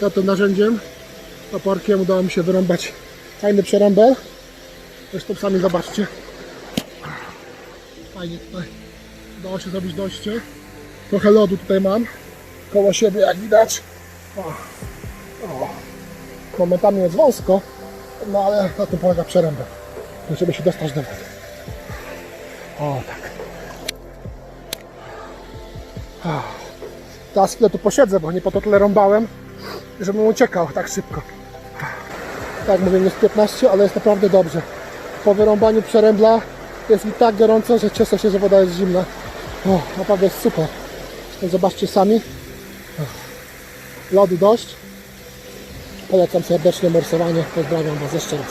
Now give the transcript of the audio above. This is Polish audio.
za tym narzędziem, aparkiem udało mi się wyrąbać fajny przerąbel. Zresztą sami zobaczcie. Fajnie tutaj udało się zrobić dojście. Trochę lodu tutaj mam koło siebie, jak widać. O, o. Momentami jest wąsko, no ale na tym polega przerębę, żeby się dostać do wody. O, tak. Teraz chwilę tu posiedzę, bo nie po to tyle rąbałem, żebym uciekał tak szybko. Tak mówię, jest 15, ale jest naprawdę dobrze. Po wyrąbaniu przerębla jest mi tak gorąco, że cieszę się, że woda jest zimna. O, naprawdę jest super. Zobaczcie sami. Lodu dość. Polecam serdecznie morsowanie. Pozdrawiam Was jeszcze raz.